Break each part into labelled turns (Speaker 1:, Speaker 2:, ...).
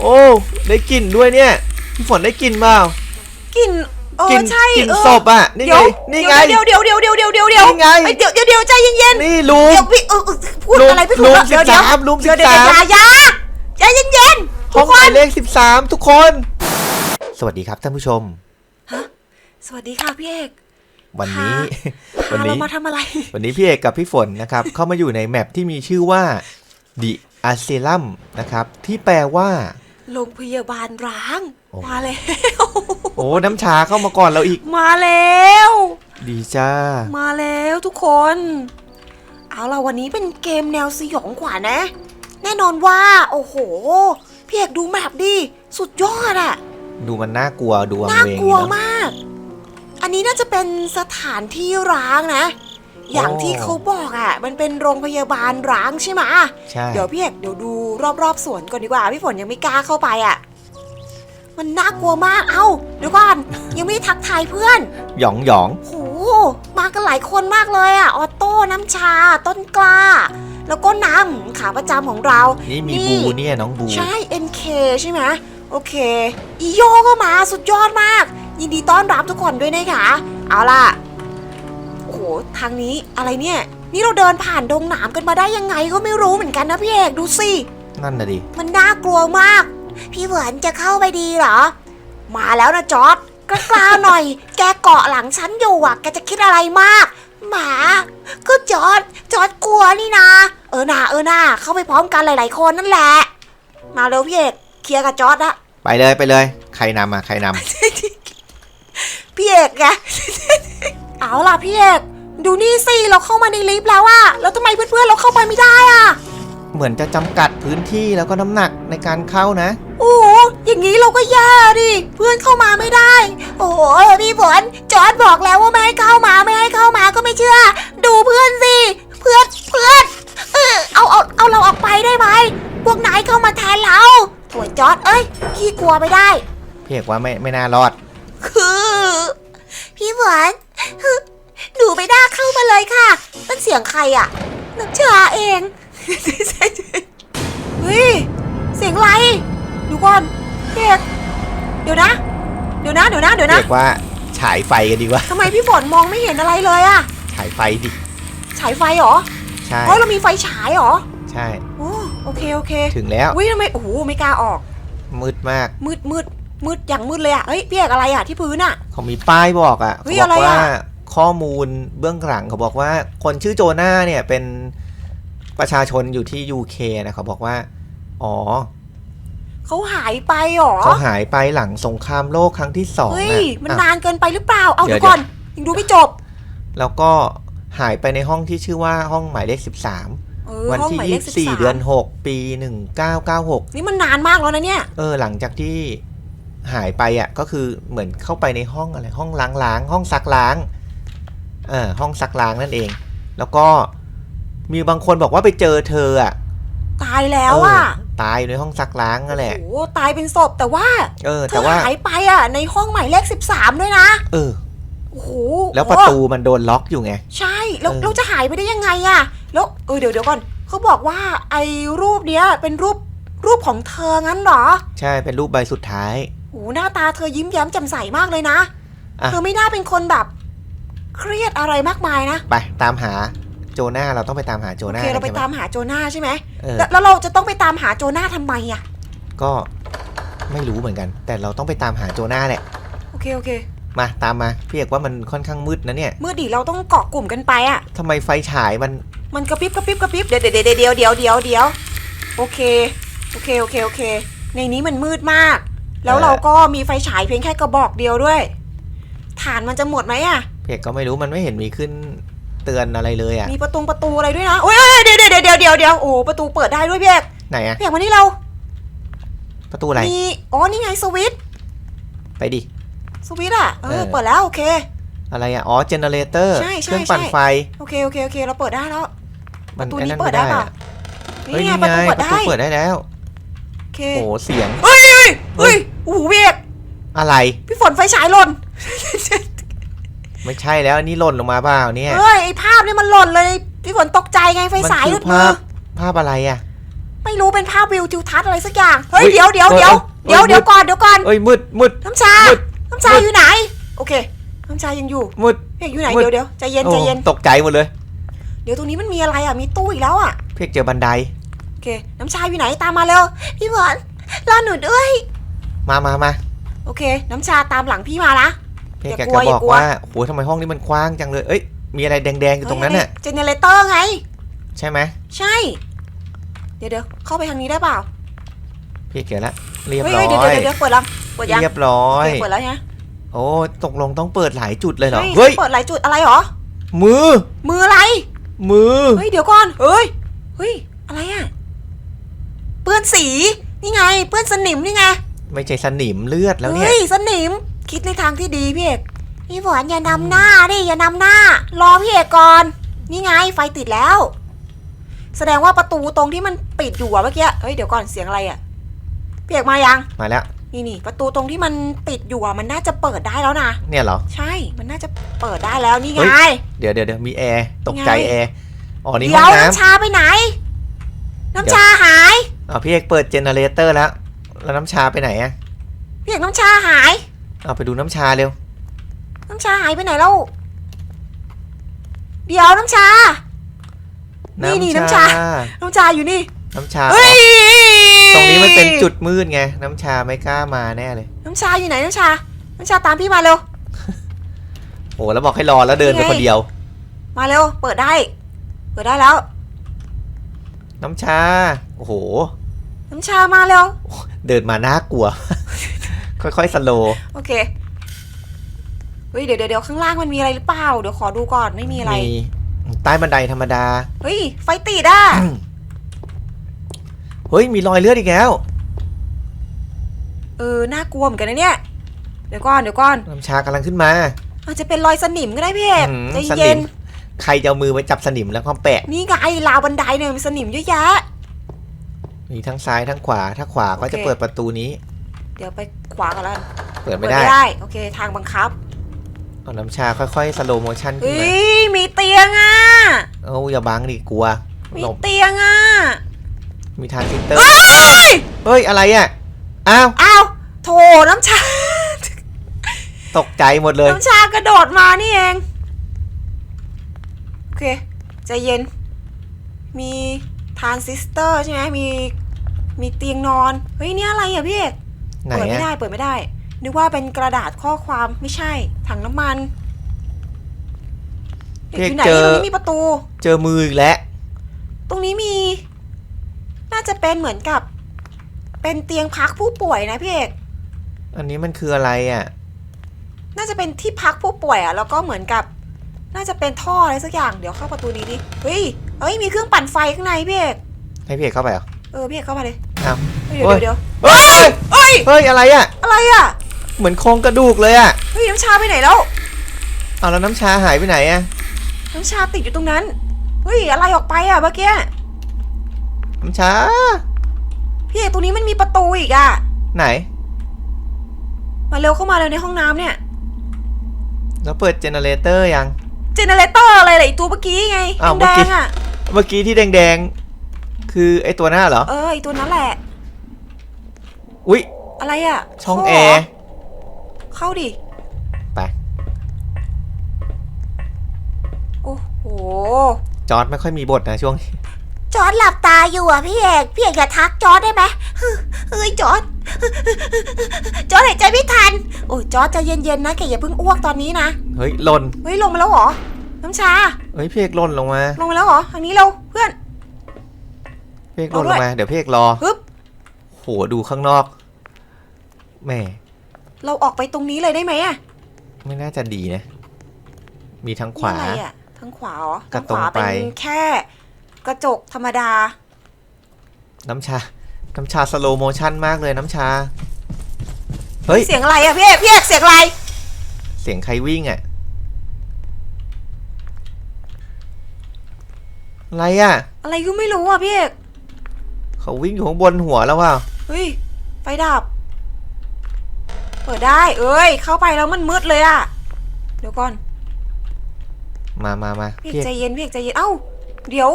Speaker 1: โอ้ได้กลิ่นด้วยเนี่ยพี่ฝนได้กลิ่นเปล่า
Speaker 2: กลิ่นเออก
Speaker 1: ลิ่น
Speaker 2: ใช่
Speaker 1: กลิ่น
Speaker 2: เออ
Speaker 1: ศพอะนี่
Speaker 2: เดี๋
Speaker 1: ไง
Speaker 2: ยว
Speaker 1: นี่ไง
Speaker 2: เดี๋ยวเดี๋ยวเดี๋ยวเดี๋ยวเดี๋ยวเดี๋ยวเดี๋ยว
Speaker 1: นี่ไง
Speaker 2: เอ้ยเดี๋ยวเดี๋ยวเดี๋ยวใจเย็น
Speaker 1: นี่ลุ
Speaker 2: ๆ
Speaker 1: ง
Speaker 2: เดี๋ยวพี่เออเออพูด
Speaker 1: ลุง
Speaker 2: อะไรไม่ถู
Speaker 1: ลุ
Speaker 2: ก
Speaker 1: ง
Speaker 2: แล้วเดี๋ยวเดี๋ยว
Speaker 1: 13ลุง
Speaker 2: เดี๋ยวเดี๋ยว
Speaker 1: 13
Speaker 2: อย่าอย่าใจเย็นๆ
Speaker 1: ห้
Speaker 2: ทุ
Speaker 1: อกง
Speaker 2: ค
Speaker 1: หมาย
Speaker 2: น
Speaker 1: เลข13 ทุกคน สวัสดีครับท่านผู้ชม
Speaker 2: สวัสดีค่ะพี่เอก
Speaker 1: วันนี้
Speaker 2: พา
Speaker 1: วัน
Speaker 2: เรา
Speaker 1: นี้
Speaker 2: มาทำอะไร
Speaker 1: วันนี้พี่เอกกับพี่ฝนนะครับ เข้ามาอยู่ในแมปที่มีชื่อว่า The Asylum นะครับ ที่แปลว่า
Speaker 2: โรงพยาบาลร้าง
Speaker 1: โอ้
Speaker 2: มาแล้ว
Speaker 1: โอ้น้ำชาเข้ามาก่อนเราอีก
Speaker 2: มาแล้ว
Speaker 1: ดีจ้า
Speaker 2: มาแล้วทุกคน เอาล่ะวันนี้เป็นเกมแนวสยองขวัญนะ แน่นอนว่า โอ้โห พี่เอกดูแมปดิ สุดยอดอะ
Speaker 1: ดูมันน่ากลัวดูวัง
Speaker 2: น่า
Speaker 1: เวง
Speaker 2: กลัว
Speaker 1: เนาะ
Speaker 2: มาก อันนี้น่าจะเป็นสถานที่ร้างนะ อย่างที่เขาบอกอะมันเป็นโรงพยาบาลร้างใช่ไหมะ
Speaker 1: ใช่
Speaker 2: เดี๋ยวพี่เอกเดี๋ยวดูรอบๆสวนก่อนดีกว่า พี่ฝนยังไม่กล้าเข้าไปอะมันน่ากลัวมาก เอ้าเดี๋ยวก่อน ยังไม่ได้ทักทายเพื่อน
Speaker 1: หยองหยอง
Speaker 2: โห มากันหลายคนมากเลยอะออโต้น้ำชา ต้นกล้า แล้วก็น้ำขาประจำของเรา
Speaker 1: นี่มี
Speaker 2: นี่
Speaker 1: บูเนี่ยน้องบู
Speaker 2: ใช่ NK ใช่ไหมโอเค อีโยก็มาสุดยอดมาก ยินดีต้อนรับทุกคนด้วยนะคะ เอาล่ะโอ้โห ทางนี้อะไรเนี่ย นี่เราเดินผ่านดงหนามกันมาได้ยังไงก็ไม่รู้เหมือนกันนะพี่เอกดูสิ
Speaker 1: นั่นน่ะดิ
Speaker 2: มันน่ากลัวมาก พี่เหวินจะเข้าไปดีเหรอ มาแล้วนะจอร์ดกล้าๆหน่อย แกเกาะหลังฉันอยู่อะ แกจะคิดอะไรมาก หมา ก็จอร์ดจอร์ดกลัวนี่นะ เออน่าเออน่าเข้าไปพร้อมกันหลายๆคนนั่นแหละ มาเร็วพี่เอกเคลียร์กับจอร์ดละ
Speaker 1: ไปเลยไปเลย ใครนำอะใครนำ
Speaker 2: พี่เอกไง เอาล่ะพี่เอก ดูนี่สิเราเข้ามาในลิฟต์แล้วอะแล้วทำไมเพื่อนๆเราเข้าไปไม่ได้อะ
Speaker 1: เหมือนจะจำกัดพื้นที่แล้วก็น้ำหนักในการเข้านะ
Speaker 2: โอ้โหอย่างนี้เราก็แย่ดิเพื่อนเข้ามาไม่ได้ โอ้โหพี่ฝนจอร์ดบอกแล้วว่าไม่ให้เข้ามาไม่ให้เข้ามาก็ไม่เชื่อ ดูเพื่อนสิเพื่อนเพื่อนเออเอาเอาเอาเราออกไปได้ไหมพวกนายเข้ามาแทนเราโถยจอร์ดเอ้ยขี้กลัวไม่ได้
Speaker 1: พี่เอกว่าไม่ไม่น่ารอด
Speaker 2: คือ พี่หวานหนูไม่ได้ เข้ามาเลยค่ะนั่นเสียงใครอะน้ำชาเองเฮ้ยเสียงอะไรดูก่อนเด็กเดี๋ยวนะ เดี๋ยวนะเดี๋ยวนะเดี๋ยว
Speaker 1: พี่
Speaker 2: นะ
Speaker 1: เอกว่าฉายไฟกันดีกว่า
Speaker 2: ทำไมพี่ฝนมองไม่เห็นอะไรเลยอะ
Speaker 1: ฉายไฟดิ
Speaker 2: ฉายไฟเหรอ
Speaker 1: ใช่
Speaker 2: อ๋อเรามีไฟฉายเหรอ
Speaker 1: ใช่
Speaker 2: โอ้โอเคโอเค
Speaker 1: ถึงแล้ว
Speaker 2: อุ้ยทำไมโอ้โหไม่กล้าออก
Speaker 1: มืดมาก
Speaker 2: มืดมืดมืดอย่างมืดเลยอะเฮ้ยพี่เอกอะไรอะที่พื้นอะ
Speaker 1: เขามีป้ายบอกอะ
Speaker 2: เฮ้
Speaker 1: เขา
Speaker 2: ย
Speaker 1: บอกว่า
Speaker 2: อะไรอะ
Speaker 1: ข้อมูลเบื้องหลังเขาบอกว่าคนชื่อโจนาเนี่ยเป็นประชาชนอยู่ที่ UK นะเขาบอกว่า อ๋อ
Speaker 2: เขาหายไปเหรอ
Speaker 1: เขาหายไปหลังสงครามโลกครั้งที่สอง
Speaker 2: เฮ้ย
Speaker 1: อะ
Speaker 2: มัน
Speaker 1: อะ
Speaker 2: นานเกินไปหรือเปล่า เอา
Speaker 1: เดี๋
Speaker 2: เดี๋
Speaker 1: ย
Speaker 2: ยววก่อนยังดูไม่จบ
Speaker 1: แล้วก็หายไปในห้องที่ชื่อว่าห้องหมายเลข13
Speaker 2: เออ
Speaker 1: วัน
Speaker 2: ห้อง
Speaker 1: ที่
Speaker 2: หมายเลขสิบสาม
Speaker 1: 24เดือน6ปี1996
Speaker 2: นี่มันนานมากแล้วนะเนี่ย
Speaker 1: เออหลังจากที่หายไปอะก็คือเหมือนเข้าไปในห้องอะไรห้องล้างล้างห้องซักล้างเออ ห้องซักล้างนั่นเอง แล้วก็มีบางคนบอกว่าไปเจอเธออะ
Speaker 2: ตายแล้วอะ
Speaker 1: เออตายอยู่ในห้องซักล้างนั่นแหละ
Speaker 2: โอ้โหตายเป็นศพแต่ว่า
Speaker 1: เออ
Speaker 2: เธ
Speaker 1: แต่
Speaker 2: อ
Speaker 1: ว่า
Speaker 2: หายไปอะ ในห้องหมายเลข13ด้วยนะ
Speaker 1: เออ
Speaker 2: โอ้โห
Speaker 1: แล้วประตูมันโดนล็อกอยู่ไง
Speaker 2: ใช่แล้ว
Speaker 1: เออ
Speaker 2: เราจะหายไปได้ยังไงอะ แล้วเออเดี๋ยวเดี๋ยวก่อนเขาบอกว่าไอ้รูปเนี้ยเป็นรูปรูปของเธองั้นเหรอ
Speaker 1: ใช่เป็นรูปใบสุดท้าย
Speaker 2: โอ้โหหน้าตาเธอยิ้มแย้มแจ่มใสมากเลยนะ
Speaker 1: อะ
Speaker 2: เธอไม่น่าเป็นคนแบบ เครียดอะไรมากมายนะ
Speaker 1: ไปตามหาโจนาเราต้องไปตามหาโจ
Speaker 2: โอ
Speaker 1: นา
Speaker 2: เคเราไป
Speaker 1: ใช่ห
Speaker 2: ตามหาโจนาใช่ไหม
Speaker 1: เออ
Speaker 2: แล้วแล้วเราจะต้องไปตามหาโจนาทำไมอะ
Speaker 1: ก็ไม่รู้เหมือนกัน แต่เราต้องไปตามหาโจนาแหละ
Speaker 2: โอเคโอเค
Speaker 1: มาตามมาพี่เอกว่ามันค่อนข้างมืดนะเนี่ย
Speaker 2: เมื่อดีเราต้องเกาะกลุ่มกันไปอะ
Speaker 1: ทำไมไฟฉายมัน
Speaker 2: มันกระพริบกระพริบกระพริบเดี๋ยวเดี๋ยวเดี๋ยวเดี๋ยวเดี๋ยวเดี๋ยวเดี๋ยวโอเคโอเคโอเคโอเค ในนี้มันมืดมาก แล้ว
Speaker 1: เออ
Speaker 2: เราก็มีไฟฉายเพียงแค่กระบอกเดียวด้วย ฐานมันจะหมดไหมอะ
Speaker 1: พี่เอกก็ไม่รู้มันไม่เห็นมีขึ้นเตือนอะไรเลยอะ
Speaker 2: มีประตูประตูอะไรด้วยนะโอ้ยเอ้ยเดี๋ยวเดี๋ยวเดี๋ยวเดี๋ยวเดี๋ยวโอ้ประตูเปิดได้ด้วยพี่เอก
Speaker 1: ไหนอะ
Speaker 2: พี่เอกมานี่เรา
Speaker 1: ประตูอะไร
Speaker 2: มี อ๋อ นี่ไงสวิตช์
Speaker 1: ไปดิ
Speaker 2: สวิตช์อะเอ
Speaker 1: เอ
Speaker 2: อ
Speaker 1: อ
Speaker 2: เปิดแล้วโอเค
Speaker 1: อะไรอะ อ๋อ เจเนเรเตอร์
Speaker 2: ใช่ใช่
Speaker 1: เครื่องปั่น
Speaker 2: ใช่
Speaker 1: ไฟ
Speaker 2: โอเคโอเคโอเค เราเปิดได้แล้ว
Speaker 1: มั
Speaker 2: ประตู
Speaker 1: ไอ้
Speaker 2: นี้
Speaker 1: นั่น
Speaker 2: เปิด
Speaker 1: ไม่
Speaker 2: ได้
Speaker 1: ได้
Speaker 2: ป่ะ
Speaker 1: อะเฮ้ย
Speaker 2: นี่ไง
Speaker 1: นี่
Speaker 2: ประ
Speaker 1: ไง
Speaker 2: ตูเปิด
Speaker 1: ประตู
Speaker 2: ได้
Speaker 1: เปิดได้แล้ว
Speaker 2: โอเค
Speaker 1: โอ้โหเสียง
Speaker 2: เฮ้ยเฮ้ยเฮ้ยโอ้โหพี่เอก
Speaker 1: อะไร
Speaker 2: พี่ฝนไฟฉายหล่น
Speaker 1: ไม่ใช่แล้วอันนี้หล่นลงมาเปล่าเนี่ย
Speaker 2: เฮ้ยไอภาพนี่มันหล่นเลยพี่ฝนตกใจไงไฟ
Speaker 1: มัน
Speaker 2: ฉายห
Speaker 1: คื
Speaker 2: ลุ
Speaker 1: อ
Speaker 2: ดมื
Speaker 1: ภา
Speaker 2: อ
Speaker 1: พภาพอะไรอะ
Speaker 2: ภไม่รู้เป็นภาพวิวทิวทัศน์อะไรสักอย่างเฮ้ย
Speaker 1: เฮ้ย
Speaker 2: เดี๋ยวเดี๋ยวเดี๋ยว
Speaker 1: เฮ้ย
Speaker 2: เดี๋ยว
Speaker 1: เฮ้ย
Speaker 2: เดี๋ยวก่อนเดี๋ยวก่อน
Speaker 1: เอ้ยมืดมืด
Speaker 2: น้ำชา
Speaker 1: มืด
Speaker 2: น้ำชาอยู่ไหน โอเคน้ำชายังอยู่
Speaker 1: มืด
Speaker 2: พี่เอกอยู่ไหน
Speaker 1: มืด
Speaker 2: เดี๋ยวเดี๋ยวใจเย็น
Speaker 1: โอ้
Speaker 2: ใจเย็น
Speaker 1: ตกใจหมดเลย
Speaker 2: เดี๋ยวตรงนี้มันมีอะไรอะมีตู้อีกแล้วอะ
Speaker 1: พี่เอกเจอบันได
Speaker 2: โอเค น้ำชาอยู่ไหนตามมาเร็วพี่ฝนรอหนูด้วย
Speaker 1: มามามา
Speaker 2: โอเค น้ำชาตามหลังพี่มานะ
Speaker 1: พี่ เอก
Speaker 2: อย่า
Speaker 1: แก
Speaker 2: กลัว
Speaker 1: ก็
Speaker 2: อย่า
Speaker 1: บอก
Speaker 2: กลัว
Speaker 1: ว่าโอ้โหทำไมห้องนี้มันกว้างจังเลย เอ้ย มีอะไรแดงๆอยู่ตรงนั้นน่ะ
Speaker 2: เจเนเรเตอร์ไง
Speaker 1: ใช่ไหม
Speaker 2: ใช่ เดี๋ยวเดี๋ยวเข้าไปทางนี้ได้เปล่า
Speaker 1: พี่เอกเจอแล้วเรียบ
Speaker 2: เฮ้ย
Speaker 1: ร้อ
Speaker 2: เดี๋ยวยเดี๋ยวเดี๋ยวเปิดแล้วเปิดยัง
Speaker 1: เรียบร้อ
Speaker 2: โอยเคเปิดแล้วไง
Speaker 1: โอ้ ตกลงต้องเปิดหลายจุดเลยเหรอ
Speaker 2: เฮ้
Speaker 1: เฮ้
Speaker 2: ย
Speaker 1: ย
Speaker 2: เปิดหลายจุดอะไรหรอ
Speaker 1: มือ
Speaker 2: มืออะไร
Speaker 1: มือ
Speaker 2: เฮ้ย เดี๋ยวก่อน เฮ้ย เฮ้ย อะไรอะ เปื้อนสี นี่ไง เปื้อนสนิมนี่ไง
Speaker 1: ไม่ใช่สนิมเลือดแล้วเนี่ย
Speaker 2: เฮ้ย สนิม คิดในทางที่ดีพี่เอกพี่ฝนอย่านำหน้าดิอย่านำหน้า รอพี่เอกก่อน นี่ไงไฟติดแล้ว แสดงว่าประตูตรงที่มันปิดอยู่อะเมื่อกี้เฮ้ยเดี๋ยวก่อนเสียงอะไรอะพี่เอกมายัง
Speaker 1: มาแล้ว
Speaker 2: นี่นี่ประตูตรงที่มันปิดอยู่อะมันน่าจะเปิดได้แล้วนะ
Speaker 1: เนี่ยเหรอ
Speaker 2: ใช่ มันน่าจะเปิดได้แล้วนี่ไง
Speaker 1: เฮ้ย เดี๋ยวเดี๋ยวเดี๋ยวมีแอร์ ตกใจ
Speaker 2: ไง
Speaker 1: แอร์ อ๋อ นี่
Speaker 2: เดี๋
Speaker 1: ห้
Speaker 2: ย
Speaker 1: อ
Speaker 2: ว
Speaker 1: งน้
Speaker 2: น้ำชาไปไหน น้ำชาหายำ
Speaker 1: อ๋อพี่เอกเปิดเจเนเรเตอร์แล้ว แล้วน้ำชาไปไหนอะ
Speaker 2: พี่เอกน้ำชาหาย
Speaker 1: เอาไปดูน้ำชาเร็ว
Speaker 2: น้ำชาหายไปไหนแล้ว เดี๋ยวน้ำชา นี่นี่น้ำชา น้ำชาอยู่นี่
Speaker 1: น้ำชา
Speaker 2: เฮ้ย
Speaker 1: ตรงนี้มันเป็นจุดมืดไง น้ำชาไม่กล้ามาแน่เลย
Speaker 2: น้ำชาอยู่ไหนน้ำชา น้ำชาตามพี่มาเร็ว
Speaker 1: โอ้แล้วบอกให้รอแล้วเดินไป
Speaker 2: นี่ไง
Speaker 1: คนเดียว
Speaker 2: มาเร็ว เปิดได้ เปิดได้แล้ว
Speaker 1: น้ำชา โอ้โห
Speaker 2: น้ำชามาเร็ว
Speaker 1: เดินมาน่ากลัว ค่อยๆสโลว์
Speaker 2: โอเคเฮ้ยเดี๋ยวเดี๋ยวเดี๋ยวข้างล่างมันมีอะไรหรือเปล่า เดี๋ยวขอดูก่อนไม่มีอะไร
Speaker 1: มีใต้บันไดธรรมดา
Speaker 2: เฮ้ย ไฟติดอะ
Speaker 1: เฮ้ย มีรอยเลือดอีกแล้ว
Speaker 2: เออ น่ากลัวเหมือนกันนะเนี่ย เดี๋ยวก่อนเดี๋ยวก่อน
Speaker 1: น้ำชากำลังขึ้นมา
Speaker 2: อาจจะเป็นรอยสนิมก็ได้พี่เอก
Speaker 1: อืม
Speaker 2: ใจ
Speaker 1: สนิ
Speaker 2: เย็น
Speaker 1: มใครจะเอามือไปจับสนิมแล้วก็แปะ
Speaker 2: นี่ไงราวบันไดเนี่ยมีสนิมเยอะแยะ
Speaker 1: มีทั้งซ้ายทั้งขวา ถ้าขวาก็จะ
Speaker 2: โอเค
Speaker 1: เปิดประตูนี้
Speaker 2: เดี๋ยวไปขวากันแล้วกัน
Speaker 1: เปิด
Speaker 2: เปิ
Speaker 1: ไม่
Speaker 2: ด
Speaker 1: ได้
Speaker 2: ไม่ได้โอเคทางบังคับ
Speaker 1: เอาน้ำชาค่อยๆสโลโมชั่นขึ้น
Speaker 2: เฮ้
Speaker 1: มาย
Speaker 2: มีเตียงอะ
Speaker 1: เอ้าอย่าบังดิกลัว
Speaker 2: มี
Speaker 1: หลบ
Speaker 2: เตียงอะ
Speaker 1: มีทางซิสเตอร์
Speaker 2: เฮ้ย
Speaker 1: เฮ้ยอะไรอะอ้าว
Speaker 2: อ้าวโถน้ำชา
Speaker 1: ตกใจหมดเลย
Speaker 2: น้ำชากระโดดมานี่เองโอเคใจเย็น มีทรานซิสเตอร์ใช่ไหมมีมีเตียงนอน เฮ้ยเนี่ยอะไรอะพี่เอก
Speaker 1: ไหน
Speaker 2: เปิดไม่
Speaker 1: อะ
Speaker 2: ได้เปิดไม่ได้ นึกว่าเป็นกระดาษข้อความไม่ใช่ ถังน้ำมันเอกอยู่ไหนตรงนี้มีประตู
Speaker 1: เจอมืออีกแล้ว
Speaker 2: ตรงนี้มี น่าจะเป็นเหมือนกับ เป็นเตียงพักผู้ป่วยนะพี่เอก
Speaker 1: อันนี้มันคืออะไรอะ
Speaker 2: น่าจะเป็นที่พักผู้ป่วยอะแล้วก็เหมือนกับ น่าจะเป็นท่ออะไรสักอย่างเดี๋ยวเข้าประตูนี้ดิเฮ้ยเฮ้ยมีเครื่องปั่นไฟข้างในพี่เอก
Speaker 1: ให้พี่เอกเข้าไปเหรอ
Speaker 2: เออพี่เอกเข้ามาเลย
Speaker 1: อ้าว
Speaker 2: เฮ้ยเดี๋ยวเดี๋ยว
Speaker 1: เฮ้ย
Speaker 2: เฮ้ย
Speaker 1: เฮ้ยอะไรอะ
Speaker 2: อะไรอะ
Speaker 1: เหมือนโครงกระดูกเลยอะ
Speaker 2: เฮ้ยน้ำชาไปไหนแล้ว
Speaker 1: เอาแล้วน้ำชาหายไปไหนอะ
Speaker 2: น้ำชาติดอยู่ตรงนั้น เฮ้ยอะไรออกไปอะเมื่อกี้
Speaker 1: น้ำชา
Speaker 2: พี่เอกตรงนี้มันมีประตูอีกอะ
Speaker 1: ไหน
Speaker 2: มาเร็วเข้ามาเลยในห้องน้ำเนี่ย
Speaker 1: แล้วเปิดเจเนเรเตอร์ยัง
Speaker 2: เจเนเรเตอร์อะไรล่ะไอตัวเมื่อกี้ไง
Speaker 1: อ้าว
Speaker 2: แด
Speaker 1: เมื่อกี้
Speaker 2: งๆอะ
Speaker 1: เมื่อกี้ที่แดงๆ คือไอตัวหน้าเหรอ
Speaker 2: เออไอตัวนั้นแหละ
Speaker 1: อุ๊ย
Speaker 2: อะไรอะ
Speaker 1: ช่อง
Speaker 2: ท่
Speaker 1: แอร์
Speaker 2: เข้าดิ
Speaker 1: ไป
Speaker 2: โอ้โห
Speaker 1: จอร์ดไม่ค่อยมีบทนะช่วงนี้
Speaker 2: จอร์ดหลับตาอยู่อะพี่เอกพี่เอกอย่าทักจอร์ดได้ไหมเฮ้ยจอร์ดจอร์ดหายใจไม่ทัน โอ้ยจอร์ดใจเย็นๆนะแกอย่าเพิ่งอ้วกตอนนี้นะ
Speaker 1: เฮ้ยหล่น
Speaker 2: เฮ้ยลงมาแล้วเหรอ น้ำชา
Speaker 1: เฮ้ยพี่เอกหล่นลงมา
Speaker 2: ลงมาแล้วเหรอทางนี้เร็วเพื่อน
Speaker 1: พี่เอกหล่น
Speaker 2: เอา
Speaker 1: ล
Speaker 2: ด้วย
Speaker 1: งมา เดี๋ยวพี่เอกรอ
Speaker 2: ฮึบ
Speaker 1: โหดูข้างนอก แหม่
Speaker 2: เราออกไปตรงนี้เลยได้ไหมอะ
Speaker 1: ไม่น่าจะดีนะ มีทางขวา
Speaker 2: นี่อะไรอะทางขวาเหรอ
Speaker 1: ก็
Speaker 2: ทาง
Speaker 1: ต
Speaker 2: ข
Speaker 1: รง
Speaker 2: วา
Speaker 1: ไป
Speaker 2: เป็นแค่กระจกธรรมดา
Speaker 1: น้ำชา น้ำชาสโลโมชั่นมากเลยน้ำชา เฮ้ย
Speaker 2: เสียงอะไรอะพี่เอกพี่เอกเสียงอะไร
Speaker 1: เสียงใครวิ่งอะอะไรอะ
Speaker 2: อะไรก็ไม่รู้อะพี่เอก
Speaker 1: เขาวิ่งอยู่ข้างบนหัวแล้วว่า
Speaker 2: เฮ้ยไฟดับ เปิดได้ เอ้ย เข้าไปแล้วมันมืดเลยอะเดี๋ยวก่อน
Speaker 1: มามามา
Speaker 2: พี่
Speaker 1: พี่
Speaker 2: เอกใจเย็นพี่เอกใจเย็น เอ้า เดี๋ยว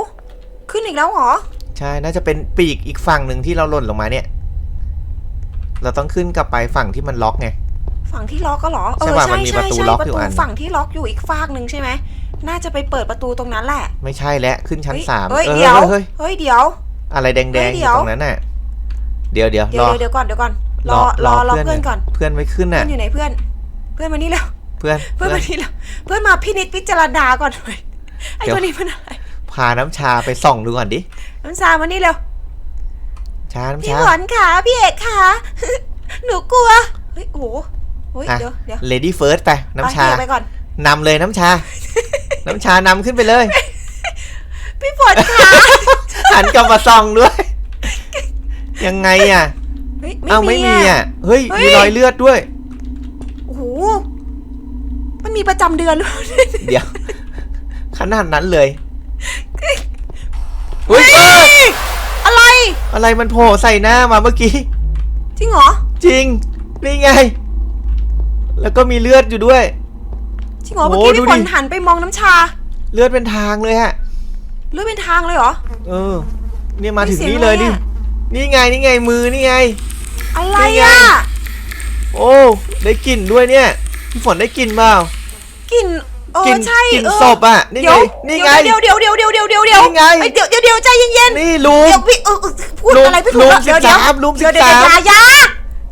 Speaker 2: ขึ้นอีกแล้วเหรอ
Speaker 1: ใช่ น่าจะเป็นปีกอีกฝั่งหนึ่งที่เราหล่นลงมาเนี่ย เราต้องขึ้นกลับไปฝั่งที่มันล็อกไง
Speaker 2: ฝั่งที่ล็อกก็เหรอ เอ
Speaker 1: ใช่
Speaker 2: อ
Speaker 1: ป่ะ
Speaker 2: ใช่
Speaker 1: มันมี
Speaker 2: ใช่
Speaker 1: ประตู
Speaker 2: ใช่
Speaker 1: ล็อก
Speaker 2: ประ
Speaker 1: อยู่
Speaker 2: ตู
Speaker 1: อัน
Speaker 2: ฝั่งที่ล็อกอยู่อีกฝากหนึ่งใช่ไหม น่าจะไปเปิดประตูตรงนั้นแหละ
Speaker 1: ไม่ใช่แล้วขึ้นชั้น
Speaker 2: เฮ้ย
Speaker 1: สาม
Speaker 2: เฮ้ย
Speaker 1: เออ
Speaker 2: เดี๋ยว
Speaker 1: เฮ้ย
Speaker 2: เฮ้ยเดี๋ยว
Speaker 1: อะไรแดง
Speaker 2: เฮ้
Speaker 1: ๆ
Speaker 2: ย
Speaker 1: อ
Speaker 2: เดี๋
Speaker 1: ยู่
Speaker 2: ยว
Speaker 1: ตรงนั้นน่ะ เดี๋ยวเดี๋ยว
Speaker 2: เดี๋
Speaker 1: ร
Speaker 2: ยว
Speaker 1: อ
Speaker 2: เดี๋ยวก่อนเดี๋ยวก่อน ร
Speaker 1: ร
Speaker 2: อ
Speaker 1: อ
Speaker 2: รอรอ
Speaker 1: รอเพื่
Speaker 2: เพื่
Speaker 1: อ
Speaker 2: อนนก่อน
Speaker 1: เพื่อนไม่ขึ้น
Speaker 2: เพื่
Speaker 1: น่ะ
Speaker 2: อนอยู่ไหนเพื่อน เพื่อนมานี่เร็ว
Speaker 1: เพื่อน
Speaker 2: เพื่อน
Speaker 1: เพื่อน
Speaker 2: มานี่เร็วเพื่อนมาพินิจพิจารณาก่อนหน่อยไอ้
Speaker 1: เดี๋ยว
Speaker 2: ตัวนี้มันอะไร
Speaker 1: พาน้ำชาไปส่องดูก่อนดิ
Speaker 2: น้ำชามานี่เร็ว
Speaker 1: ชาน้ำ
Speaker 2: พี่
Speaker 1: ชา
Speaker 2: หวานขาพี่เอกขาหนูกลัวเฮ้ยโอ้โหเฮ้ย
Speaker 1: อะ
Speaker 2: เดี๋ยวเดี๋ยว
Speaker 1: Lady First ไปน้ำชา
Speaker 2: เอาพี่เอกไปก่อน
Speaker 1: นำเลยน้ำชา น้ำชานำขึ้นไปเลย
Speaker 2: พี่ฝนขา
Speaker 1: หันกลับมาส่องด้วย ยังไงอะ
Speaker 2: เฮ้ย
Speaker 1: เอ้าไม่มี
Speaker 2: อะ
Speaker 1: อะ เฮ้ย
Speaker 2: เฮ้ย
Speaker 1: มีรอยเลือดด้วย
Speaker 2: โอ้โห มันมีประจำเดือนด้วย
Speaker 1: เดี๋ยว ขนาดนั้นเลยเฮ้ยเอ้ย
Speaker 2: อะไร
Speaker 1: อะไรมันโผล่ใส่หน้ามาเมื่อกี้
Speaker 2: จริงเหรอ
Speaker 1: จริง นี่ไง แล้วก็มีเลือดอยู่ด้วย
Speaker 2: จริงเหรอ
Speaker 1: โอ้
Speaker 2: เมื่อกี้
Speaker 1: ดู
Speaker 2: พี่ฝ
Speaker 1: ดิ
Speaker 2: นหันไปมองน้ำชา
Speaker 1: เลือดเป็นทางเลยฮะ
Speaker 2: เลือดเป็นทางเลยเหรอ
Speaker 1: เออ เนี่ยมาถึง
Speaker 2: เฮ้ย
Speaker 1: นี่เลย
Speaker 2: เสี
Speaker 1: ดิ
Speaker 2: ยงอะไรอะ
Speaker 1: นี่ไงนี่ไงมือนี่ไง
Speaker 2: อะไร
Speaker 1: นี่ไง
Speaker 2: อะ
Speaker 1: โอ้ได้กลิ่นด้วยเนี่ยพี่ฝนได้กลิ่นเปล่าก
Speaker 2: ลิ่นเออก
Speaker 1: ลิ่น
Speaker 2: ใช่
Speaker 1: กลิ่น
Speaker 2: เออ
Speaker 1: ศพอะนี่
Speaker 2: เดี๋
Speaker 1: ไง
Speaker 2: ยว
Speaker 1: นี่ไง
Speaker 2: เดี๋ยวเดี๋ยวเดี๋ยวเดี๋ยวเดี๋ยวเดี๋ยวเดี๋ยว
Speaker 1: นี่ไง
Speaker 2: เอ้ยเดี๋ยวเดี๋ยวเดี๋ยวใจเย็น
Speaker 1: นี่ลู
Speaker 2: ๆเดี๋ย
Speaker 1: ก
Speaker 2: วพี่เออเออพูด
Speaker 1: ลุม
Speaker 2: อะไรไม่ถูก
Speaker 1: ลุม
Speaker 2: อะเดี๋ยวเดี๋ยว
Speaker 1: 13ลุม
Speaker 2: เดี๋ยวเดี๋ยว
Speaker 1: 13
Speaker 2: อย่าอย่า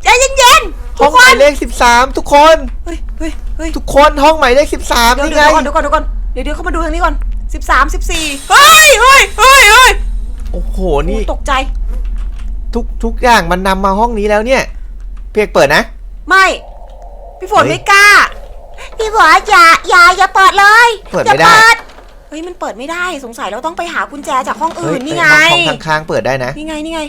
Speaker 2: ใจเย็นๆ
Speaker 1: ห้
Speaker 2: ทุ
Speaker 1: อกง
Speaker 2: ค
Speaker 1: หมาย
Speaker 2: น
Speaker 1: เลขสิบสามทุกคน
Speaker 2: เฮ้ยเฮ้ยเฮ้ย
Speaker 1: ทุกคนห้องหมายเลขสิบสาม
Speaker 2: เดี๋ยว
Speaker 1: นี่
Speaker 2: เดี๋
Speaker 1: ไง
Speaker 2: ยวก่อนเดี๋ยวก่อนเดี๋ยวก่อนเดี๋ยวเดี๋ยวเข้ามาดูทางนี้ก่อนสิบสามสิบสี่เฮ้ยเฮ้ยเฮ้ยเฮ้ย
Speaker 1: โอ้โห
Speaker 2: โอ้
Speaker 1: นี่
Speaker 2: ตกใจ
Speaker 1: ทุกทุกอย่างมันนำมาห้องนี้แล้วเนี่ยเพียกเปิดนะ
Speaker 2: ไม่ พี่ฝน
Speaker 1: เฮ้ย
Speaker 2: ไม่กล้า พี่ฝนอย่าอย่าอย่าเปิดเลย
Speaker 1: เปิด
Speaker 2: อย่า
Speaker 1: ไม่ได้
Speaker 2: เฮ้ยมันเปิดไม่ได้สงสัยเราต้องไปหากุญแจจากห้อง
Speaker 1: เฮ้
Speaker 2: อื่
Speaker 1: ย
Speaker 2: นนี่ไง
Speaker 1: ห้องข้างๆเปิดได้นะ
Speaker 2: นี่ไงนี่ไง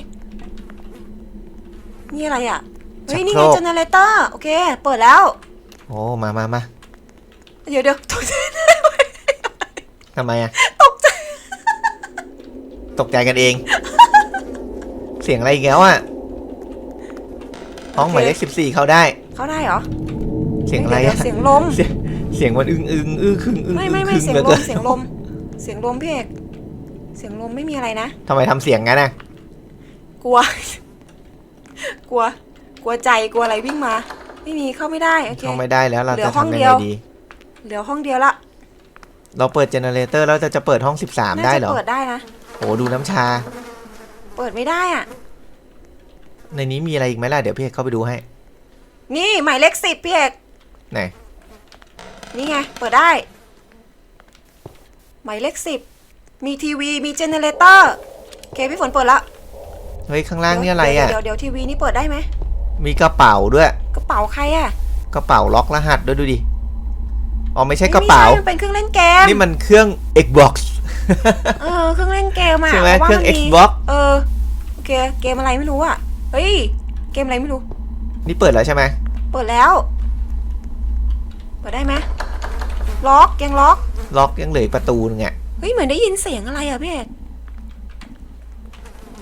Speaker 2: นี่อะไรอะ เฮ้ย
Speaker 1: ชัก
Speaker 2: นี่
Speaker 1: โคร
Speaker 2: ไง
Speaker 1: ก
Speaker 2: เจเนเรเตอร์โอเค เปิดแล้ว
Speaker 1: โอ้มามามา
Speaker 2: เดี๋ยวเดี๋ยวตกใจ
Speaker 1: ทำไมอะ
Speaker 2: ตกใจ
Speaker 1: ตกใจกันเอง เสียงอะไรอีกแล้วอะห้องหมายเลขสิบสี่เข้าได้
Speaker 2: เขาได้เหรอ
Speaker 1: เสียงอะไร
Speaker 2: ดี๋ว
Speaker 1: อะ
Speaker 2: เสียงลม
Speaker 1: เสียงเสียงมันอึ้งอึ้งอื้อคึงอึ้ง
Speaker 2: ไม่
Speaker 1: อึ้
Speaker 2: ไม่
Speaker 1: ง
Speaker 2: ไม่
Speaker 1: คึง
Speaker 2: เสียง
Speaker 1: เหลือ
Speaker 2: ล
Speaker 1: เกิ
Speaker 2: ม
Speaker 1: น
Speaker 2: เสียงลม เสียงลมพี่เอกเสียงลมไม่มีอะไรนะ
Speaker 1: ทำไมทำเสียงงั้นอะ
Speaker 2: กลัว กลัว กลัวใจกลัวอะไรวิ่งมา ไม่มีเข้าไม่ได้โอเค
Speaker 1: เข้าไม่ได้แล้วเรา
Speaker 2: เหลือ
Speaker 1: จะ
Speaker 2: ห้อง
Speaker 1: ทำยัง
Speaker 2: เดี
Speaker 1: ไง
Speaker 2: ยว
Speaker 1: ดี
Speaker 2: เหลือห้องเดียวละ
Speaker 1: เราเปิดเจเนเรเตอร์แล้วจะจะเปิดห้องสิบสาม
Speaker 2: น่า
Speaker 1: ได้
Speaker 2: จะ
Speaker 1: เหรอ
Speaker 2: เปิดได้นะ
Speaker 1: โอ้ดูน้ำชา
Speaker 2: เปิดไม่ได้อะ
Speaker 1: ในนี้มีอะไรอีกไหมล่ะ เดี๋ยวพี่เอกเข้าไปดูให้
Speaker 2: นี่หมายเลขสิบพี่เอก
Speaker 1: ไหน
Speaker 2: นี่ไง เปิดได้ หมายเลขสิบมีทีวีมีเจเนเรเตอร์โอเคพี่ฝนเปิดละ
Speaker 1: เฮ้ย ข้างล่างนี่อะไรอะ
Speaker 2: เดี๋ยวเดี๋ยวเดี๋ยวทีวีนี่เปิดได้ไหม
Speaker 1: มีกระเป๋าด้วย
Speaker 2: กระเป๋าใครอะ
Speaker 1: กระเป๋าล็อกรหัสด้วยดูดิ อ๋อไม่ใช่กระเป๋า
Speaker 2: ไม่ใช่มันเป็นเครื่องเล่นเกม
Speaker 1: นี่มันเครื่อง Xbox
Speaker 2: เออเครื่องเล่นเกมอะ
Speaker 1: ใช่ไหม
Speaker 2: พาะว่า
Speaker 1: เครื่อง
Speaker 2: มันมี
Speaker 1: Xbox
Speaker 2: เออโอเคเกมอะไรไม่รู้อะเฮ้ยเกมอะไรไม่รู้
Speaker 1: นี่เปิดแล้วใช่ไหม
Speaker 2: เปิดแล้ว เปิดได้ไหมล็อกยังล็อก
Speaker 1: ล็อกยังเหลืออกประตูนึงอะ
Speaker 2: เฮ้ยเหมือนได้ยินเสียงอะไรอะพี่เอก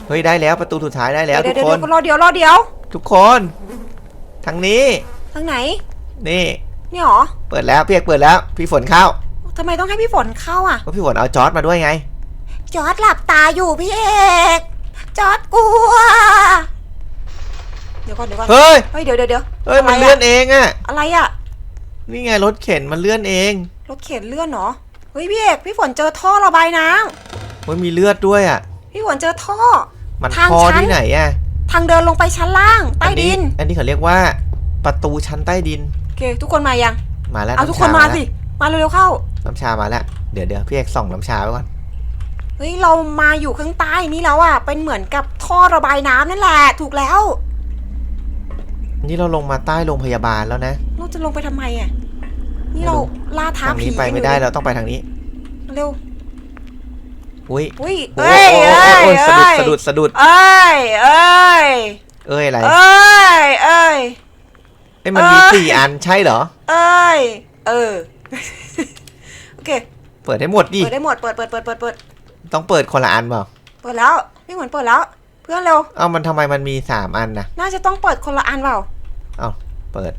Speaker 1: เฮ้ยได้แล้วประตูสุดท้ายได้แล้ว
Speaker 2: เดี๋
Speaker 1: ทุ
Speaker 2: ยว
Speaker 1: ก
Speaker 2: เดี๋ยว
Speaker 1: คน
Speaker 2: เดี๋ยวรอเดี๋ยวรอเดี๋ยว
Speaker 1: ทุกคนทางนี้
Speaker 2: ทางไหน
Speaker 1: นี่
Speaker 2: เนี่ยเหรอ
Speaker 1: เปิดแล้วพี่เอกเปิดแล้ว พี่ฝนเข้า
Speaker 2: ทำไมต้องให้พี่ฝนเข้าอะ
Speaker 1: เพราะพี่ฝนเอาจอร์ดมาด้วยไง
Speaker 2: จอร์ดหลับตาอยู่พี่เอก จอร์ดกลัว เดี๋ยวก่อนเดี๋ยวก่อน
Speaker 1: เฮ้ย
Speaker 2: เฮ้ยเดี๋ยวเดี๋ยวเดี๋ยว
Speaker 1: เฮ้ย มัน
Speaker 2: อะไรอะ
Speaker 1: เลื่อนเองอะ
Speaker 2: อะไรอะ
Speaker 1: นี่ไงรถเข็นมันเลื่อนเอง
Speaker 2: รถเข็นเลื่อนเหรอเฮ้ยพี่เอกพี่ฝนเจอท่อระบายน้
Speaker 1: เฮ้ยมีเลือดด้วยอะำ
Speaker 2: พี่ฝนเจอท่อ
Speaker 1: มัน
Speaker 2: ทาง
Speaker 1: พอ
Speaker 2: ชั้น
Speaker 1: ที่ไหนอะ
Speaker 2: ทางเดินลงไปชั้นล่างใต้
Speaker 1: อันนี้
Speaker 2: ดิน
Speaker 1: อันนี้เขาเรียกว่า ประตูชั้นใต้ดิน
Speaker 2: โอเค ทุกคนมายัง
Speaker 1: มาแล้ว
Speaker 2: เอาทุกำคน
Speaker 1: ช
Speaker 2: มา
Speaker 1: แล้ว
Speaker 2: สิ มาเร็วๆเข้า
Speaker 1: น้ำชามาแล้ว เดี๋ยวเดี๋ยวพี่เอกส่องน้ำชาไว้ก่อน
Speaker 2: เฮ้ยเรามาอยู่ข้างใต้นี่แล้วอะ เป็นเหมือนกับท่อระบายน้ำนั่นแหละ ถูกแล้ว
Speaker 1: นี่เราลงมาใต้โรงพยาบาลแล้วนะ
Speaker 2: เราจะลงไปทำไมอะ นี่เราล่าท้า
Speaker 1: ทาง
Speaker 2: ผี
Speaker 1: นี้ไปไม่ได้เราต้องไปทางนี้
Speaker 2: เร็ว
Speaker 1: อุ้ย
Speaker 2: อุ้ย
Speaker 1: โอ้
Speaker 2: เอ้ย
Speaker 1: โอ้
Speaker 2: เอ้ย
Speaker 1: โอ้สะดุด
Speaker 2: เอ้ย
Speaker 1: สะดุดสะดุด
Speaker 2: เอ้ยเอ้ย
Speaker 1: เอ้ยอะไร
Speaker 2: เอ้ยเอ้ย
Speaker 1: เอ้ยมันมี
Speaker 2: เอ้ย
Speaker 1: สี่อันใช่เหรอ
Speaker 2: เอ้ย เออ โอเค
Speaker 1: เปิดให้หมดดิ
Speaker 2: เปิดได้หมด เปิดเปิดเปิดเปิดเปิด
Speaker 1: ต้องเปิดคนละอันเปล่า
Speaker 2: เปิดแล้วพี่เหมือนเปิดแล้ว เพื่อนเร็ว
Speaker 1: เอ้ามันทำไมมันมีสามอันนะ
Speaker 2: น่าจะต้องเปิดคนละอันเปล่า
Speaker 1: เอ้าเปิด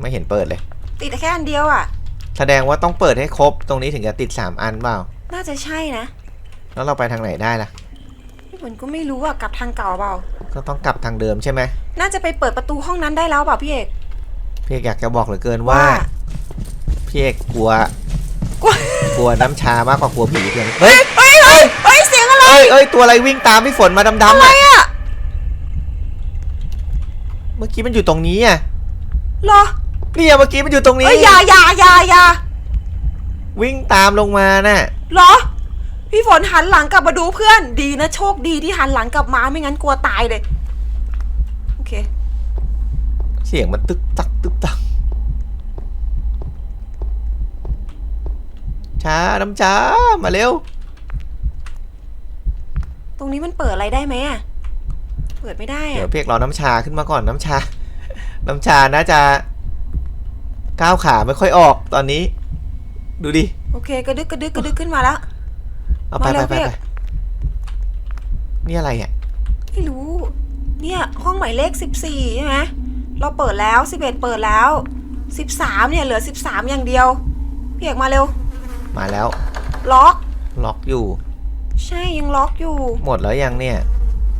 Speaker 1: ไม่เห็นเปิดเลย
Speaker 2: ติดแค่อันเดียวอะ
Speaker 1: แสดงว่าต้องเปิดให้ครบ ตรงนี้ถึงจะติดสามอันเปล่า
Speaker 2: น่าจะใช่นะ
Speaker 1: แล้วเราไปทางไหนได้ล่ะ
Speaker 2: พี่ฝนก็ไม่รู้อะกลับทางเก่าเปล่า
Speaker 1: ก็ต้องกลับทางเดิมใช่ไหม
Speaker 2: น่าจะไปเปิดประตูห้องนั้นได้แล้วเปล่าพี่เอก
Speaker 1: พี่เอกอยากจะบอกเหลือเกินว่า พี่เอกกลัว
Speaker 2: กลัว
Speaker 1: กลัวน้ำชามากกว่ากลัวผีเพื่อนเฮ้ย
Speaker 2: เฮ้ยเฮ้ยเฮ้ยเสียงอะไร
Speaker 1: เอ้ยเอ้ยตัวอะไรวิ่งตามพี่ฝนมาดำๆ
Speaker 2: อะไร
Speaker 1: อะ
Speaker 2: อะ
Speaker 1: เมื่อกี้มันอยู่ตรงนี้อะ
Speaker 2: เหรอ
Speaker 1: เนี่ยเมื่อกี้มันอยู่ตรงนี้
Speaker 2: เอ้ยอย่าอย่าอย่าอย่า
Speaker 1: วิ่งตามลงมาน่ะ
Speaker 2: เหรอ พี่ฝนหันหลังกลับมาดูเพื่อนดีนะโชคดีที่หันหลังกลับมาไม่งั้นกลัวตายเลย โอเค
Speaker 1: เสียงมันตึกตักตึกตัก ช้าน้ำช้ามาเร็ว
Speaker 2: ตรงนี้มันเปิดอะไรได้ไหมอะ เปิดไม่ได้
Speaker 1: เดี๋ย
Speaker 2: อะ
Speaker 1: วเพียกรอน้ำชาขึ้นมาก่อนน้ำชา น้ำชาน่าจะก้าวขาไม่ค่อยออกตอนนี้ ดูดิ
Speaker 2: โอเคกระดึกกระดึกกระดึกขึ้นมาแล้ว
Speaker 1: เอาไป
Speaker 2: มา
Speaker 1: ไป
Speaker 2: เร็ว
Speaker 1: ไป
Speaker 2: เพีย
Speaker 1: ไป
Speaker 2: ก
Speaker 1: นี่อะไรอะ
Speaker 2: ไม่รู้ เนี่ยห้องหมายเลขสิบสี่ใช่ไหมเราเปิดแล้วสิบเอ็ดเปิดแล้วสิบสามเนี่ยเหลือสิบสามอย่างเดียวพี่เอกมาเร็ว
Speaker 1: มาแล้ว
Speaker 2: ล็อก
Speaker 1: ล็อกอยู่
Speaker 2: ใช่ยังล็อกอยู่
Speaker 1: หมดแล้วยังเนี่ย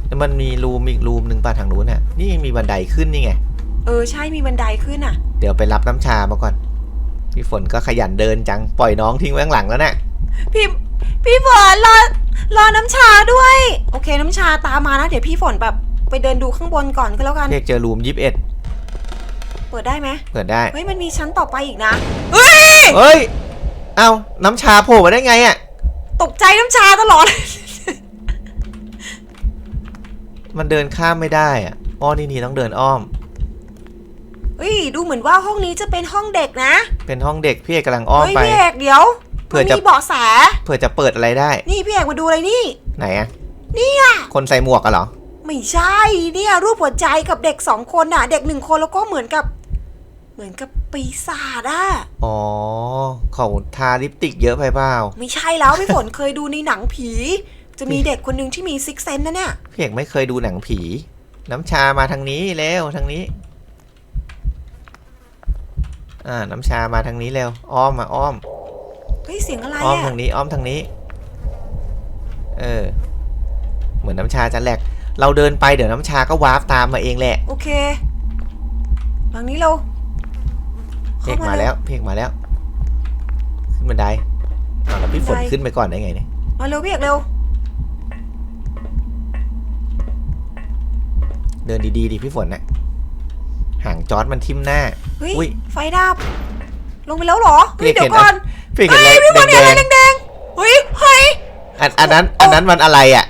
Speaker 1: แล้วมันมีรูมอีกรูมหนึ่งป่ะทางนู้นน่ะ นี่ยังมีบันไดขึ้นนี่ไง
Speaker 2: เออใช่มีบันไดขึ้นอะ
Speaker 1: เดี๋ยวไปรับน้ำชามาก่อน พี่ฝนก็ขยันเดินจัง ปล่อยน้องทิ้งไว้ข้างหลังแล้วน่ะ
Speaker 2: พี่พี่ฝนรอรอน้ำชาด้วย โอเคน้ำชาตามมานะ เดี๋ยวพี่ฝนแบบไปเดินดูข้างบนก่อนก็แล้วกัน
Speaker 1: เรียกเจอรูมยิบเอ็ด
Speaker 2: เปิดได้ไหม
Speaker 1: เปิดได้
Speaker 2: เฮ้ยมันมีชั้นต่อไปอีกนะ เฮ้ย
Speaker 1: เฮ้ย เอ้าน้ำชาโผล่มาได้ไงอะ
Speaker 2: ตกใจน้ำชาตลอด
Speaker 1: มันเดินข้ามไม่ได้อะอ้อนี่นี่ต้องเดินอ้อม
Speaker 2: เฮ้ยดูเหมือนว่าห้องนี้จะเป็นห้องเด็กนะ
Speaker 1: เป็นห้องเด็กพี่เอกกำลังอ้อม
Speaker 2: เฮ้ย
Speaker 1: ไป
Speaker 2: พี่เอกเดี๋ยว
Speaker 1: เผื่
Speaker 2: มั
Speaker 1: อนจะ
Speaker 2: มีเบาะแส
Speaker 1: เพื่อจะเปิดอะไรได้
Speaker 2: นี่พี่เอกมาดูอะไรนี่
Speaker 1: ไหนอะ
Speaker 2: นี่อะ
Speaker 1: คนใส่หมวกอะเหรอ
Speaker 2: ไม่ใช่เนี่ยรูปหัวใจกับเด็กสองคนน่ะ เด็กหนึ่งคนแล้วก็เหมือนกับ เหมือนกับ ปีศาจอะ
Speaker 1: อ๋อเขาทาลิปสติกเยอะไปเปล่า
Speaker 2: ไม่ใช่แล้วพี่ฝนเคยดูในหนังผี จะมีเด็กคนหนึ่งที่มีซิกเซนนะเนี่ย
Speaker 1: พี่เอกไม่เคยดูหนังผี น้ำชามาทางนี้เร็วทางนี้ อ่า น้ำชามาทางนี้เร็วอ้อมมาอ้อม
Speaker 2: เฮ้ยเสียงอะไร
Speaker 1: อ้อม
Speaker 2: อะ
Speaker 1: ทางนี้อ้อมทางนี้ เออ เหมือนน้ำชาจะแหลก เราเดินไปเดี๋ยวน้ำชาก็วาร์ปตามมาเองแหละ
Speaker 2: โอเคหลังนี้เรา
Speaker 1: เพกมาแล้ว เพกมาแล้ว ขึ้นบันไดอ้าวแล้วพี่ฝนขึ้นไปก่อนได้ไงเนี่ย
Speaker 2: มาเร็วพี่เอกเร็ว
Speaker 1: เดินดีๆดิพี่ฝนน่ะห่างจอร์ดมันทิ่มหน้า
Speaker 2: เฮ้ย
Speaker 1: อุ๊ย
Speaker 2: ไฟดับลงไปแล้วเหรอเฮ้ย
Speaker 1: พี่เอก
Speaker 2: เดี๋ยว
Speaker 1: เห็น
Speaker 2: ก่อน
Speaker 1: พี่เห็นอะไร
Speaker 2: เฮ้ยพี่ฝน
Speaker 1: แด
Speaker 2: เห็นอะไร
Speaker 1: ง
Speaker 2: แดงๆเฮ้ยเฮ้ย
Speaker 1: ๆอันอันนั้นอันนั้นมันอะไรอะ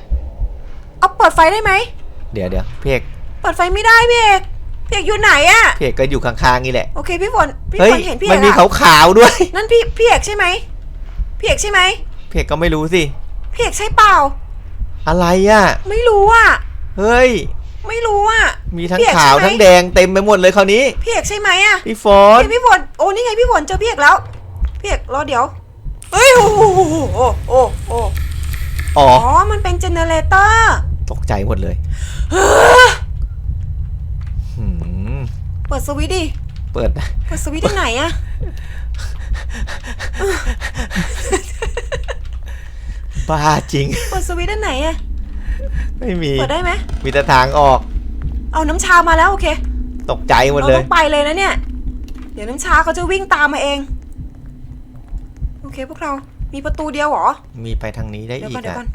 Speaker 2: เอาเปิดไฟได้ไหม
Speaker 1: เดี๋ยวเดี๋ยวพี่เอก
Speaker 2: เปิดไฟไม่ได้พี่เอก พี่เอกอยู่ไหนอะ
Speaker 1: พี่เอกก็อยู่ข้างๆนี่แหละ
Speaker 2: โอเคพี่ฝนพี่
Speaker 1: เฮ้ย
Speaker 2: ฝนเห็นพี่เอ
Speaker 1: มัน
Speaker 2: ก
Speaker 1: มี
Speaker 2: อะ
Speaker 1: ขาวๆด้วย
Speaker 2: นั่นพี่พี่เอกใช่ไหมพี่เอกใช่ไหม
Speaker 1: พี่เอกก็ไม่รู้สิ
Speaker 2: พี่เอกใช่เปล่า
Speaker 1: อะไรอะ
Speaker 2: ไม่รู้อะ
Speaker 1: เฮ้ย
Speaker 2: ไม่รู้อะ
Speaker 1: มีทั้ง
Speaker 2: พี่เอก
Speaker 1: ขาว
Speaker 2: ใช่ไหม
Speaker 1: ทั้งแดงเต็มไปหมดเลยคราวนี้
Speaker 2: พี่เอกใช่ไหมอะ
Speaker 1: พี่ฝน
Speaker 2: เฮ้ยพี่ฝนโอ้นี่ไงพี่ฝนเจอพี่เอกแล้วพี่เอกรอเดี๋ยวเฮ้ยโอ้โหโอ้โอ้โอ้
Speaker 1: อ๋อ
Speaker 2: อ๋อมันเป็นเจเนเรเตอร์
Speaker 1: ตกใจหมดเลยหืม
Speaker 2: เปิดสวิตช์ดิ
Speaker 1: เปิด
Speaker 2: เปิดสวิตช์ที่ไหนอะ
Speaker 1: บ้าจริง
Speaker 2: เปิดสวิตช์ที่ไหนอะ
Speaker 1: ไม่มี
Speaker 2: เปิดได้ไหม
Speaker 1: มีแต่ทางออก
Speaker 2: เอาน้ำชามาแล้วโอเค
Speaker 1: ตกใจหมด
Speaker 2: เรา
Speaker 1: เล
Speaker 2: ต้
Speaker 1: ย
Speaker 2: องไปเลยนะเนี่ย เดี๋ยวน้ำชาเขาจะวิ่งตามมาเอง โอเคพวกเรา มีประตูเดียวเหรอ
Speaker 1: มีไปทางนี้ได้
Speaker 2: เดี๋ยว
Speaker 1: อี
Speaker 2: ก่อน
Speaker 1: ก
Speaker 2: เดี๋ยว
Speaker 1: อะ
Speaker 2: ก่อน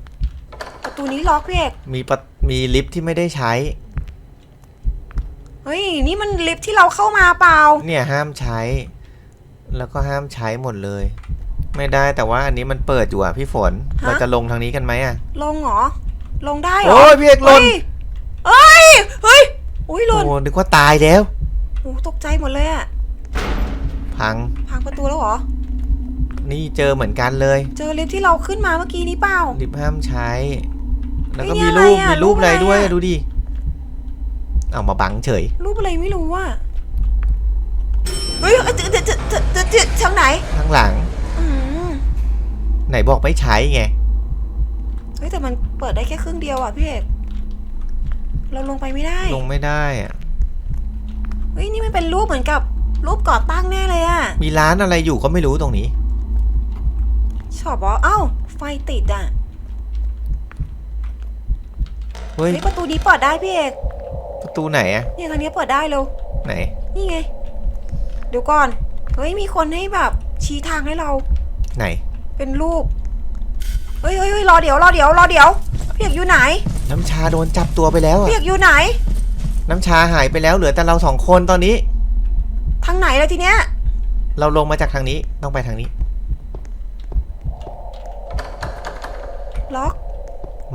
Speaker 2: ประตูนี้ล็อกพี่เอก
Speaker 1: มีปะมีลิฟต์ที่ไม่ได้ใช้
Speaker 2: เฮ้ย นี่มันลิฟต์ที่เราเข้ามาเปล่า
Speaker 1: เนี่ยห้ามใช้ แล้วก็ห้ามใช้หมดเลย ไม่ได้แต่ว่าอันนี้มันเปิดอยู่อะพี่ฝน
Speaker 2: ฮะ
Speaker 1: เราจะลงทางนี้กันไหมอะ
Speaker 2: ลงเหรอ ลงได้เหรอ
Speaker 1: โอ้ยพี่เอกหล่น
Speaker 2: เฮ้ย เฮ้ยเฮ้ยอุ้ยหล่น
Speaker 1: โอ้นึกว่าตายแล้ว
Speaker 2: โอ้ตกใจหมดเลยอะ
Speaker 1: พัง
Speaker 2: พังประตูแล้วเหรอ
Speaker 1: นี่เจอเหมือนกันเลย
Speaker 2: เจอลิฟต์ที่เราขึ้นมาเมื่อกี้นี้เปล่า
Speaker 1: ลิฟต์ห้ามใช้ แล้วก็
Speaker 2: เฮ้ย
Speaker 1: มี
Speaker 2: นี่
Speaker 1: รูป
Speaker 2: อะไรอะ
Speaker 1: มีรูปอะไร
Speaker 2: รูปอะไร
Speaker 1: ด้วย
Speaker 2: อะ
Speaker 1: ดูดิ เอามาบังเฉย
Speaker 2: รูปอะไรไม่รู้อะเฮ้ยเจอเจอเจอเจอเจอเจอทางไหน
Speaker 1: ข้างหลัง
Speaker 2: อืม
Speaker 1: ไหนบอกไม่ใช้ไง
Speaker 2: เฮ้ยแต่มันเปิดได้แค่ครึ่งเดียวอะพี่เอกเราลงไปไม่ได้
Speaker 1: ลงไม่ได้อะ
Speaker 2: เฮ้ยนี่มันเป็นรูปเหมือนกับรูปก่อตั้งแน่เลยอะ
Speaker 1: มีร้านอะไรอยู่ก็ไม่รู้ตรงนี้
Speaker 2: ชอบเหรอเอ้า ไฟติดอะ
Speaker 1: เฮ้ย
Speaker 2: เฮ้ยประตูนี้เปิดได้พี่เอก
Speaker 1: ประตูไหนอะ
Speaker 2: เนี่ยทางนี้เปิดได้เร็ว
Speaker 1: ไหน
Speaker 2: นี่ไง เดี๋ยวก่อน เฮ้ยมีคนให้แบบชี้ทางให้เรา
Speaker 1: ไหน
Speaker 2: เป็นรูป เฮ้ยเฮ้ยเฮ้ยรอเดี๋ยวรอเดี๋ยวรอเดี๋ยวพี่เอกอยู่ไหน
Speaker 1: น้ำชาโดนจับตัวไปแล้วอะ
Speaker 2: พี่เอกอยู่ไหน
Speaker 1: น้ำชาหายไปแล้วเหลือแต่เราสองคนตอนนี้
Speaker 2: ทางไหนเลยทีเนี้ย
Speaker 1: เราลงมาจากทางนี้ต้องไปทางนี้
Speaker 2: ล็อก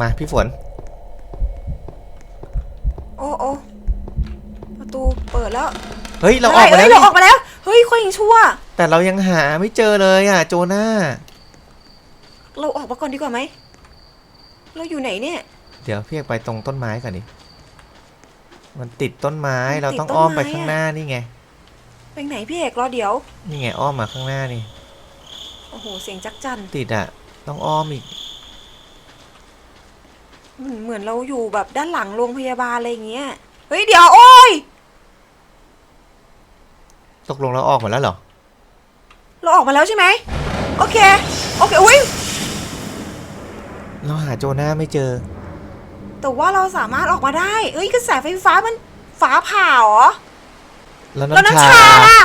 Speaker 1: มาพี่ฝน
Speaker 2: โอ้โอ้ประตูเปิด แล้ว
Speaker 1: เฮ้ยเราออกมา
Speaker 2: ฮ้
Speaker 1: แล้
Speaker 2: ยวเรา
Speaker 1: นี่
Speaker 2: ออกมาแล้ว เฮ้ยคนยังชั่ว
Speaker 1: แต่เรายังหาไม่เจอเลยอะโจนา
Speaker 2: เราออกมาก่อนดีกว่าไหม เราอยู่ไหนเนี่ย
Speaker 1: เดี๋ยวพี่เอกไปตรงต้นไม้ก่อนดิมันติดต้นไม้
Speaker 2: มันติด
Speaker 1: เราต้อง
Speaker 2: ต้น
Speaker 1: อ้อมไป
Speaker 2: ไม้
Speaker 1: ข้าง
Speaker 2: อะ
Speaker 1: หน้านี่ไง
Speaker 2: ไปไหนพี่เอกรอเดี๋ยว
Speaker 1: นี่ไงอ้อมมาข้างหน้านี่
Speaker 2: โอ้โหเสียงจักจัน
Speaker 1: ติดอะต้องอ้อมอีก
Speaker 2: เหมือนเหมือนเราอยู่แบบด้านหลังโรงพยาบาลอะไรอย่างเงี้ย เฮ้ยเดี๋ยวโอ้ย
Speaker 1: ตกลงเราออกมาแล้วเหรอ
Speaker 2: เราออกมาแล้วใช่ไหม โอเค โอเค อุ้ย
Speaker 1: เราหาโจนาไม่เจอ
Speaker 2: แต่ว่าเราสามารถออกมาได้เฮ้ยกระแสไฟฟ้ามันฟ้าผ่าเหรอ
Speaker 1: แล้ว
Speaker 2: แล้ว
Speaker 1: น้ำ
Speaker 2: น้ำ
Speaker 1: ชา
Speaker 2: ชาล่ะ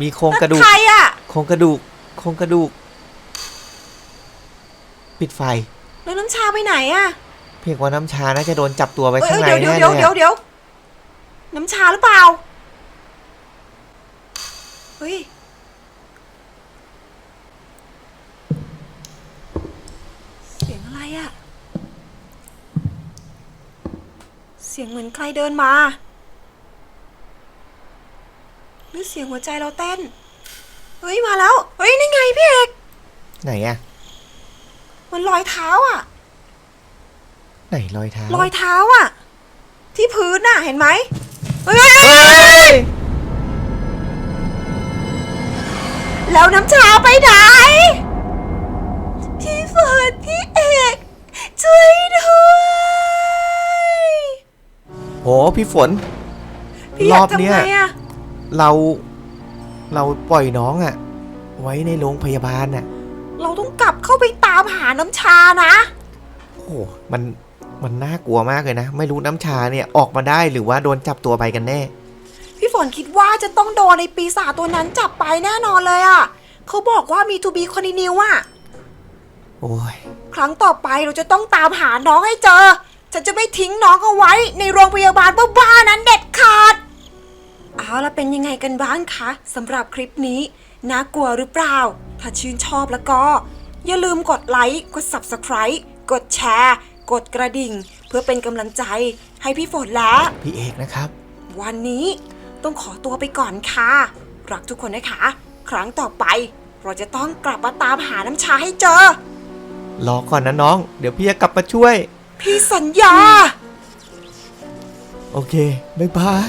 Speaker 1: มีโครงกระดู
Speaker 2: นั่
Speaker 1: ก
Speaker 2: นใครอะ
Speaker 1: โครงกระดูก โครงกระดูก ปิดไฟ
Speaker 2: แล้วน้ำชาไปไหนอะ
Speaker 1: เพียกว่าน้ำชาน่าจะโดนจับตัวไป
Speaker 2: เอ้ย
Speaker 1: ข้างใน
Speaker 2: เอ้ยเดี๋ยว
Speaker 1: แน่
Speaker 2: เดี๋ยว
Speaker 1: เลย
Speaker 2: เดี๋ยว
Speaker 1: อะ
Speaker 2: เดี๋ยวน้ำชาหรือเปล่าเฮ้ย เสียงอะไรอะเสียงเหมือนใครเดินมา หรือเสียงหัวใจเราเต้น เฮ้ย มาแล้ว เฮ้ย นี่ไงพี่เอก
Speaker 1: ไหนอะ
Speaker 2: มันรอยเท้าอะ
Speaker 1: ไหนรอยเท้าร
Speaker 2: อยเท้าอะที่พื้นน่ะ เห็นไหมเฮ้ย เฮ้ย แล้วน้ำชาไปไหน พี่เฟิร์นพี่เอก ช่วยด้วย
Speaker 1: โหพี่ฝน
Speaker 2: พี่อยาก
Speaker 1: รอบเนี้
Speaker 2: ทำ
Speaker 1: ย
Speaker 2: ไงอะ
Speaker 1: เราเราปล่อยน้องอะไว้ในโรงพยาบาลน่ะ
Speaker 2: เราต้องกลับเข้าไปตามหาน้ำชานะ
Speaker 1: โอ้โหมันมันน่ากลัวมากเลยนะ ไม่รู้น้ำชาเนี่ยออกมาได้หรือว่าโดนจับตัวไปกันแน่
Speaker 2: พี่ฝนคิดว่าจะต้องโดนในปีศาจตัวนั้นจับไปแน่นอนเลยอะเขาบอกว่ามีทูบีคอนติเนียอะ
Speaker 1: โอ้ย
Speaker 2: ครั้งต่อไปเราจะต้องตามหาน้องให้เจอ ฉันจะไม่ทิ้งน้องเอาไว้ ในโรงพยาบาลบ้าๆนั้นเด็ดขาด เอาละเป็นยังไงกันบ้างคะสำหรับคลิปนี้ น่ากลัวหรือเปล่า ถ้าชื่นชอบแล้วก็ อย่าลืมกดไลค์ กด Subscribe กดแชร์ กดกระดิ่ง เพื่อเป็นกำลังใจให้พี่ฝนและ
Speaker 1: พี่เอกนะครับ
Speaker 2: วันนี้ ต้องขอตัวไปก่อนค่ะ รักทุกคนนะคะ ครั้งต่อไป เราจะต้องกลับมาตามหาน้ำชาให้เจอ
Speaker 1: รอก่อนนะน้อง เดี๋ยวพี่จะกลับมาช่วย
Speaker 2: พี่สัญญา
Speaker 1: โอเค บ๊ายบาย